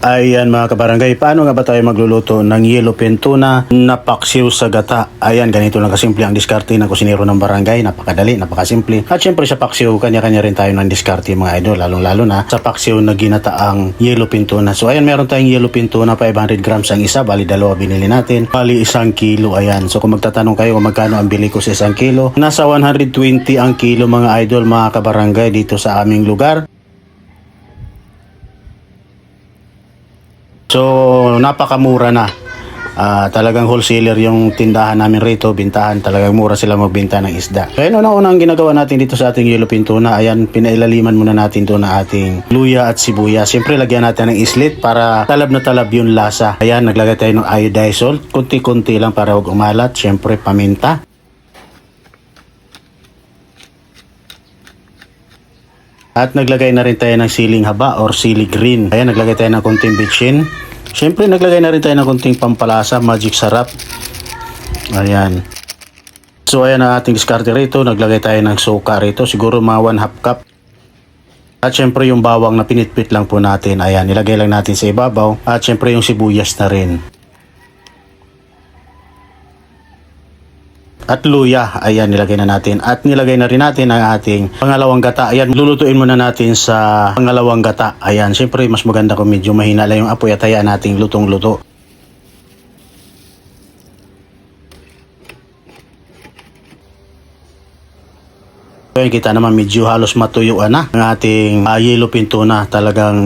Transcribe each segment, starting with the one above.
Ayan mga kabarangay, paano nga ba tayo magluluto ng yellowfin tuna na paksiw sa gata? Ayan, ganito lang kasimple ang diskarte ng kusinero ng barangay. Napakadali, napakasimple. At syempre sa paksiw, kanya-kanya rin tayo ng diskarte mga idol, lalong-lalo na sa paksiw na ginataang yellowfin tuna. So ayan, meron tayong yellowfin tuna, 500 grams ang isa, bali dalawa binili natin. Bali isang kilo, ayan. So kung magtatanong kayo kung magkano ang bili ko sa isang kilo, nasa 120 ang kilo mga idol, mga kabarangay dito sa aming lugar. So, napakamura na. Ah, talagang wholesaler yung tindahan namin rito, bintahan, talagang mura sila magbenta ng isda. Kaya una-una ang ginagawa natin dito sa ating yellowfin tuna, ayan, pinailaliman muna natin to na ating luya at sibuyas. Siyempre, lagyan natin ng islit para talab na talab yung lasa. Ayan, naglagay tayo ng iodized salt, kunti-kunti lang para huwag umalat. Siyempre, paminta. At naglagay na rin tayo ng siling haba or sili green. Ayan, naglagay tayo ng konting bitchin. Siyempre, naglagay na rin tayo ng konting pampalasa, magic sarap. Ayan. So, ayan ang ating diskarte rito. Naglagay tayo ng suka rito. Siguro mga 1 half cup. At syempre yung bawang na pinitpit lang po natin. Ayan, nilagay lang natin sa ibabaw. At syempre yung sibuyas na rin. At luya, ayan, nilagay na natin. At nilagay na rin natin ang ating pangalawang gata. Ayan, lulutuin muna natin sa pangalawang gata. Ayan, syempre mas maganda kung medyo mahina lang yung apoy at hayaan nating lutong-luto. Ayan, kita naman medyo halos matuyuan na ang ating uh, yellowfin tuna. Talagang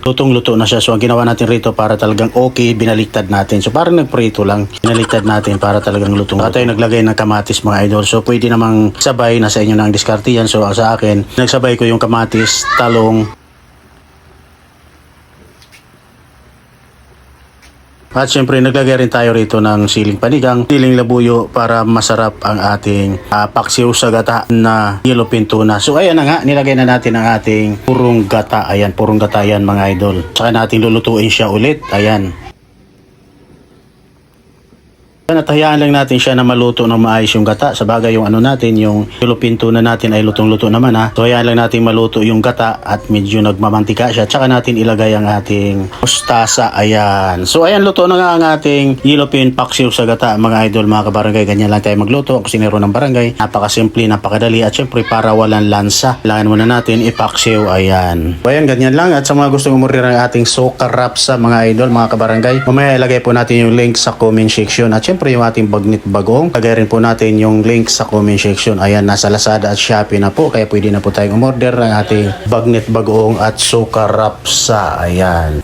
lutong-luto na siya. So ang ginawa natin rito para talagang okay, binaliktad natin. So parang nagprito lang, binaliktad natin para talagang lutong. At tayo naglagay ng kamatis mga idol. So pwede namang sabay, nasa inyo na ang diskarte yan. So sa akin, nagsabay ko yung kamatis, talong, At syempre naglagay rin tayo rito ng siling panigang, siling labuyo para masarap ang ating uh, paksiw sa gata na yellowfin tuna. So ayan na nga, nilagay na natin ang ating purong gata. Ayan, purong gata yan mga idol. Saka natin lulutuin siya ulit. Ayan. At hayaan lang natin siya na maluto ng maayos yung gata. Sa bagay yung ano natin, yung yellowfin tuna natin ay lutong-luto naman ha. So hayaan lang natin maluto yung gata at medyo nagmamantika siya. Tsaka natin ilagay ang ating mustasa. Ayan. So ayan, luto na nga ang ating yellowfin paksiw sa gata. Mga idol, mga kabarangay, ganyan lang tayo magluto. Ang kusinero ng barangay. Napakasimple, napakadali. At syempre para walang lansa, kailangan muna natin ipaksiw. Ayan. So ayan, ganyan lang. At sa mga gustong umorder ng ating soka wrap sa mga idol, mga kabarangay, mamaya ilagay po natin yung link sa comment section. At syempre yung ating bagnit bagong. Lagay rin po natin yung link sa comment section. Ayan, nasa Lazada at Shopee na po. Kaya pwede na po tayong umorder ng ating bagnit bagong at soka wrap sa. Ayan.